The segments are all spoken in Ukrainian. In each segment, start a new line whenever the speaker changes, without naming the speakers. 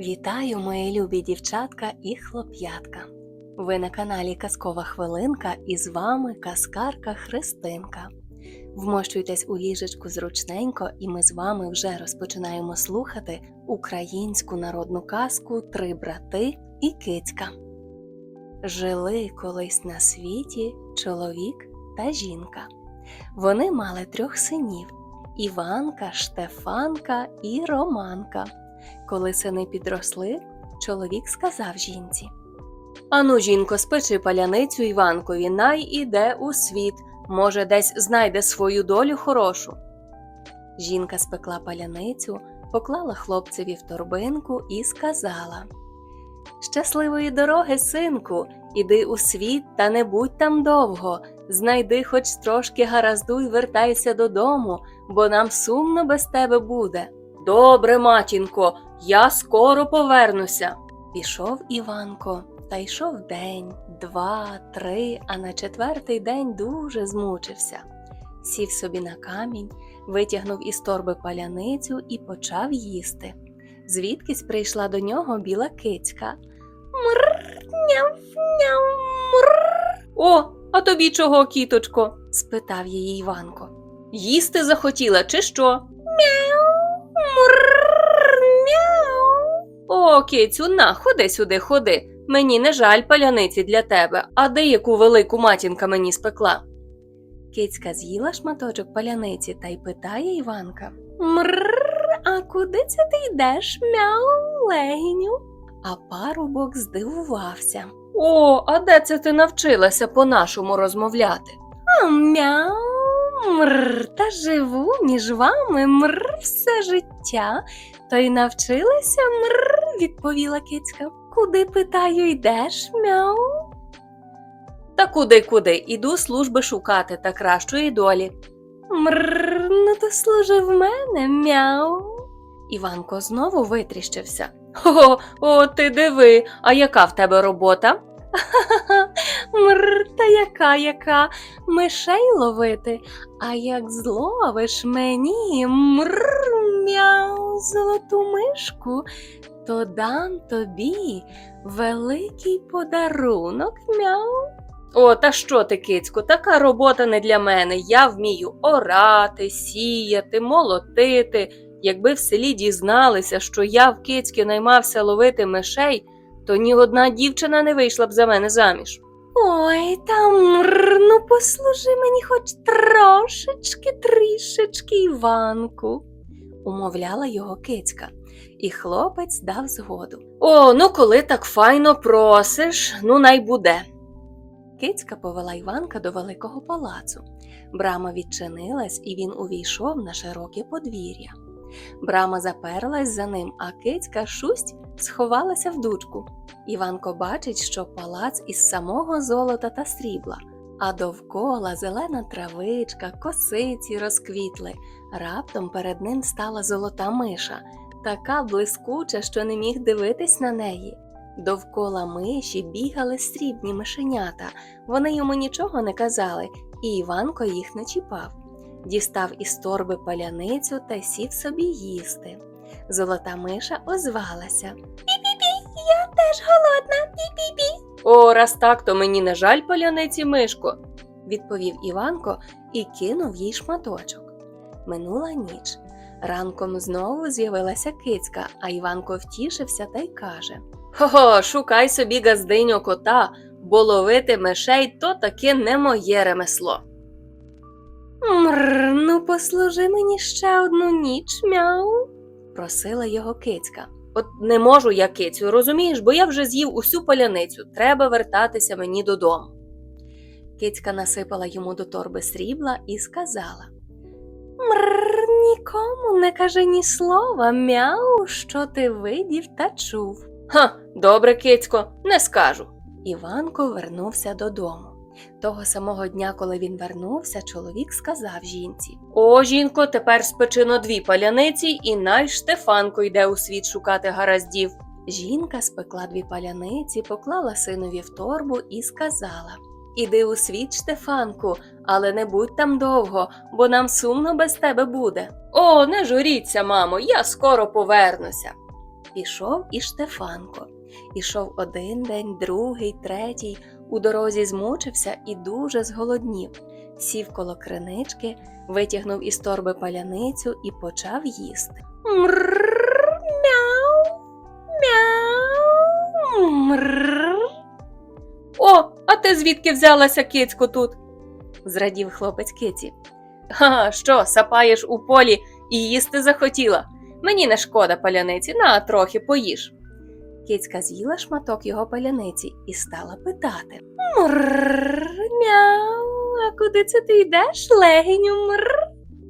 Вітаю, мої любі дівчатка і хлоп'ятка. Ви на каналі Казкова Хвилинка і з вами казкарка Христинка. Вмощуйтесь у ліжечку зручненько, і ми з вами вже розпочинаємо слухати українську народну казку Три брати і кицька. Жили колись на світі чоловік та жінка. Вони мали трьох синів Іванка, Штефанка і Романка. Коли сини підросли, чоловік сказав жінці: Ану, жінко, спечи паляницю Іванкові, най іде у світ, може, десь знайде свою долю хорошу. Жінка спекла паляницю, поклала хлопцеві в торбинку і сказала: Щасливої дороги, синку, іди у світ та не будь там довго. Знайди хоч трошки гаразду й вертайся додому, бо нам сумно без тебе буде. Добре, матінко, я скоро повернуся. Пішов Іванко, та йшов день, два, три, а на четвертий день дуже змучився. Сів собі на камінь, витягнув із торби паляницю і почав їсти. Звідкись прийшла до нього біла кицька. Мр, няв, няв, мр. О, а тобі чого, кіточко? спитав її Іванко. Їсти захотіла, чи що? О, кицю, на, ходи сюди, ходи. Мені не жаль паляниці для тебе, а деяку велику матінка мені спекла. Кицька з'їла шматочок паляниці та й питає Іванка Мррр, а куди це ти йдеш, мяу, легіню? А парубок здивувався. О, а де це ти навчилася по-нашому розмовляти? А мяу, мррр, та живу між вами мррр все життя. То й навчилася мррр, відповіла кицька. Куди питаю, йдеш, мяу? Та куди, куди? Іду служби шукати та кращої долі. Мррр, ну то служи в мене, мяу. Іванко знову витріщився. О, о, ти диви, а яка в тебе робота? Ха-ха-ха, та яка, яка, мишей ловити, а як зловиш мені мррр, мяу, золоту мишку, то дам тобі великий подарунок, мяу. О, та що ти, кицьку, така робота не для мене. Я вмію орати, сіяти, молотити. Якби в селі дізналися, що я в кицьки наймався ловити мишей, то ні одна дівчина не вийшла б за мене заміж. Ой, там ну послужи мені хоч трошечки, трішечки, Іванку, умовляла його кицька, і хлопець дав згоду. О, ну коли так файно просиш, ну най буде. Кицька повела Іванка до великого палацу. Брама відчинилась, і він увійшов на широке подвір'я. Брама заперлась за ним, а кицька шусть сховалася в дучку. Іванко бачить, що палац із самого золота та срібла, а довкола зелена травичка, косиці розквітли. Раптом перед ним стала золота миша, така блискуча, що не міг дивитись на неї. Довкола миші бігали срібні мишенята, вони йому нічого не казали, і Іванко їх не чіпав. Дістав із торби паляницю та сів собі їсти. Золота миша озвалася. Пі-пі-пі, я теж голодна, пі-пі-пі. О, раз так, то мені не жаль паляниці, мишко, відповів Іванко і кинув їй шматочок. Минула ніч. Ранком знову з'явилася кицька, а Іванко втішився та й каже Хо-хо, шукай собі газдиню кота, бо ловити мишей то таки не моє ремесло. Мрр, ну послужи мені ще одну ніч, мяу, просила його кицька. От не можу я кицю, розумієш, бо я вже з'їв усю паляницю, треба вертатися мені додому. Кицька насипала йому до торби срібла і сказала Мрр, нікому не кажи ні слова, мяу, що ти видів та чув. Ха, добре, кицько, не скажу. Іванко вернувся додому. Того самого дня, коли він вернувся, чоловік сказав жінці: О, жінко, тепер спечено дві паляниці, і най Штефанко йде у світ шукати гараздів. Жінка спекла дві паляниці, поклала синові в торбу і сказала: Іди у світ, Штефанку, але не будь там довго, бо нам сумно без тебе буде. О, не журіться, мамо, я скоро повернуся. Пішов і Штефанко. Ішов один день, другий, третій. У дорозі змучився і дуже зголоднів. Сів коло кринички, витягнув із торби паляницю і почав їсти. Мрррр, а ти звідки взялася кицько тут? зрадів хлопець киці. Ха, що, сапаєш у полі і їсти захотіла? Мені не шкода паляниці, на трохи поїж. Кицька з'їла шматок його паляниці і стала питати мяу, а куди це ти йдеш, легеню мрррр?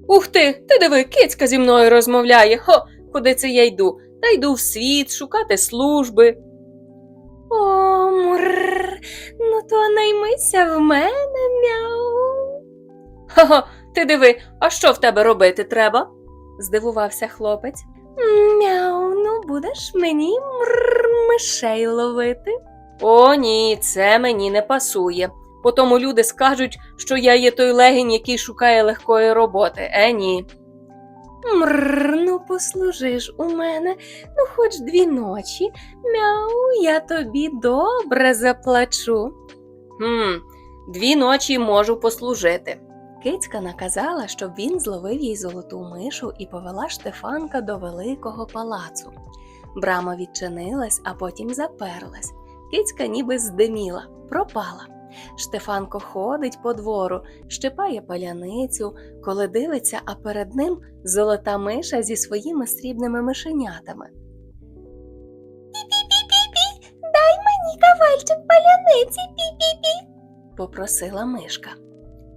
Ух ти, ти диви, кицька зі мною розмовляє. Хо, куди це я йду? Та йду в світ шукати служби. О, мрррр, ну то наймися в мене, мяу. Ха-ха, ти диви, а що в тебе робити треба? здивувався хлопець. Мяу, ну будеш мені мрррр, мишей ловити. О, ні, це мені не пасує. Потому люди скажуть, що я є той легень, який шукає легкої роботи. Е, ні. Мрррр, ну послужиш у мене, ну хоч дві ночі. Мяу, я тобі добре заплачу. Хм, дві ночі можу послужити. Кицька наказала, щоб він зловив їй золоту мишу і повела Штефанка до великого палацу. Брама відчинилась, а потім заперлась. Кицька ніби здиміла, пропала. Штефанко ходить по двору, щипає паляницю, коли дивиться, а перед ним золота миша зі своїми срібними мишенятами. Пі-пі-пі-пі, дай мені кавальчик паляниці, пі-пі-пі, попросила мишка.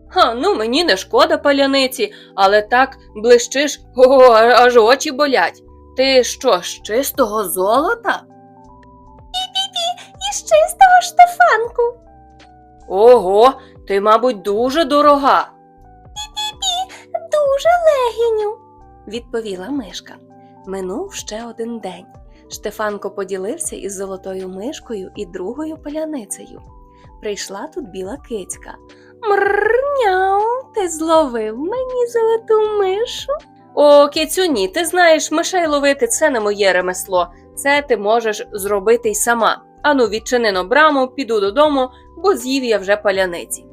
Ха, ну мені не шкода паляниці, але так блищиш, ого, аж очі болять. Ти що, з чистого золота? Пі-пі-пі, із чистого штефанку. Ого, ти, мабуть, дуже дорога. Пі-пі-пі, дуже легіню, відповіла мишка. Минув ще один день. Штефанко поділився із золотою мишкою і другою паляницею. Прийшла тут біла кицька. Мрняу, ти зловив мені золоту мишу. О, кицюні, ти знаєш, мишей ловити це не моє ремесло. Це ти можеш зробити й сама. Ану, відчини но браму, піду додому, бо з'їв я вже паляниці.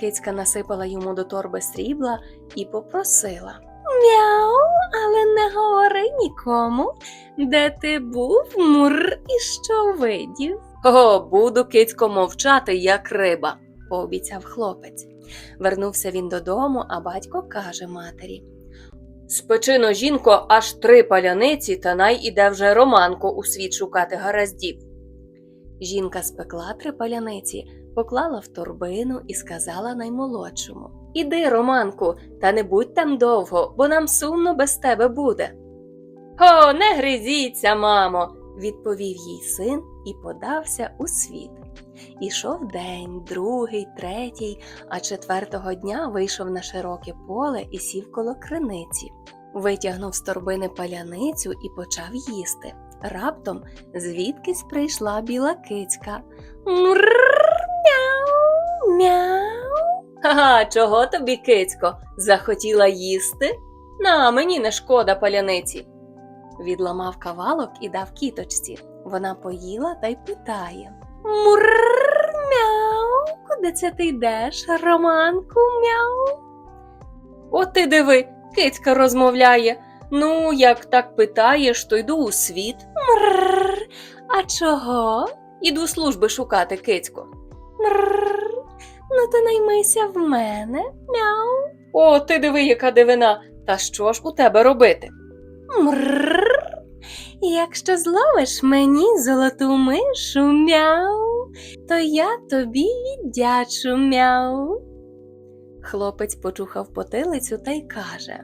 Кицька насипала йому до торби срібла і попросила Мяу, але не говори нікому, де ти був, мур і що видів. О, буду кицько мовчати, як риба, пообіцяв хлопець. Вернувся він додому, а батько каже матері. Спечино, жінко, аж три паляниці, та най іде вже романко у світ шукати гараздів. Жінка спекла три паляниці, поклала в торбину і сказала наймолодшому Іди, Романку, та не будь там довго, бо нам сумно без тебе буде. О, не гризіться, мамо, відповів їй син і подався у світ. Ішов день, другий, третій, а четвертого дня вийшов на широке поле і сів коло криниці. Витягнув з торбини паляницю і почав їсти. Раптом звідкись прийшла біла кицька. Мяу, мяу. Ха, чого тобі, кицько? Захотіла їсти? На, мені не шкода паляниці. Відламав кавалок і дав кіточці. Вона поїла та й питає Мурр, мяу, куди це ти йдеш, Романку, мяу? От ти диви, кицька розмовляє. Ну, як так питаєш, то йду у світ. Мрррр, а чого? Іду служби шукати, кицько. Мрррр, ну то наймися в мене, мяу. О, ти диви, яка дивина. Та що ж у тебе робити? Мрррр. Якщо зловиш мені золоту мишу, мяу, то я тобі віддячу, мяу. Хлопець почухав потилицю та й каже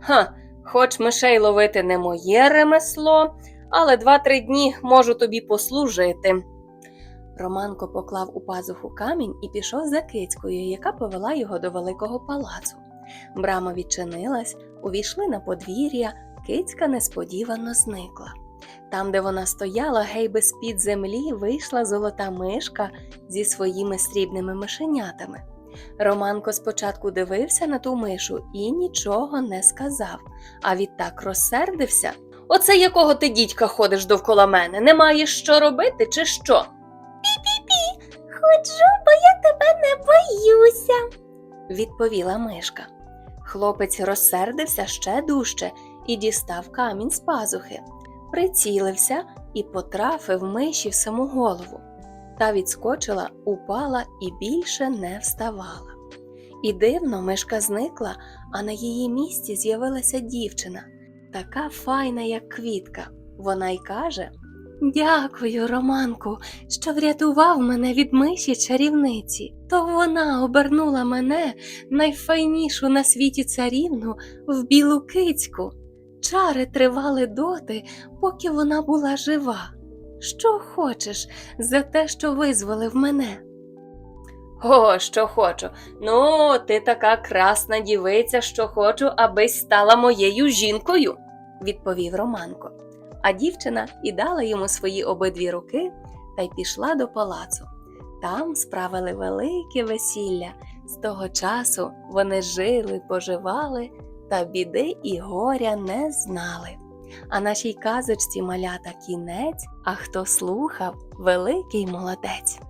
Ха, хоч мишей ловити не моє ремесло, але два-три дні можу тобі послужити. Романко поклав у пазуху камінь і пішов за кицькою, яка повела його до великого палацу. Брама відчинилась, увійшли на подвір'я, кицька несподівано зникла. Там, де вона стояла, гей без під землі вийшла золота мишка зі своїми срібними мишенятами. Романко спочатку дивився на ту мишу і нічого не сказав, а відтак розсердився. Оце якого ти дідька ходиш довкола мене? Не маєш що робити, чи що?
Пі-пі, Ходжу, бо я тебе не боюся.
відповіла мишка. Хлопець розсердився ще дужче і дістав камінь з пазухи, прицілився і потрафив миші в саму голову. Та відскочила, упала і більше не вставала. І дивно мишка зникла, а на її місці з'явилася дівчина, така файна, як квітка. Вона й каже: Дякую, Романку, що врятував мене від миші чарівниці. То вона обернула мене, найфайнішу на світі царівну, в білу кицьку. Чари тривали доти, поки вона була жива. Що хочеш за те, що визволив мене? О, що хочу. Ну, ти така красна дівиця, що хочу, аби стала моєю жінкою, відповів Романко. А дівчина і дала йому свої обидві руки та й пішла до палацу. Там справили велике весілля. З того часу вони жили, поживали та біди і горя не знали. А нашій казочці малята кінець, а хто слухав, великий молодець.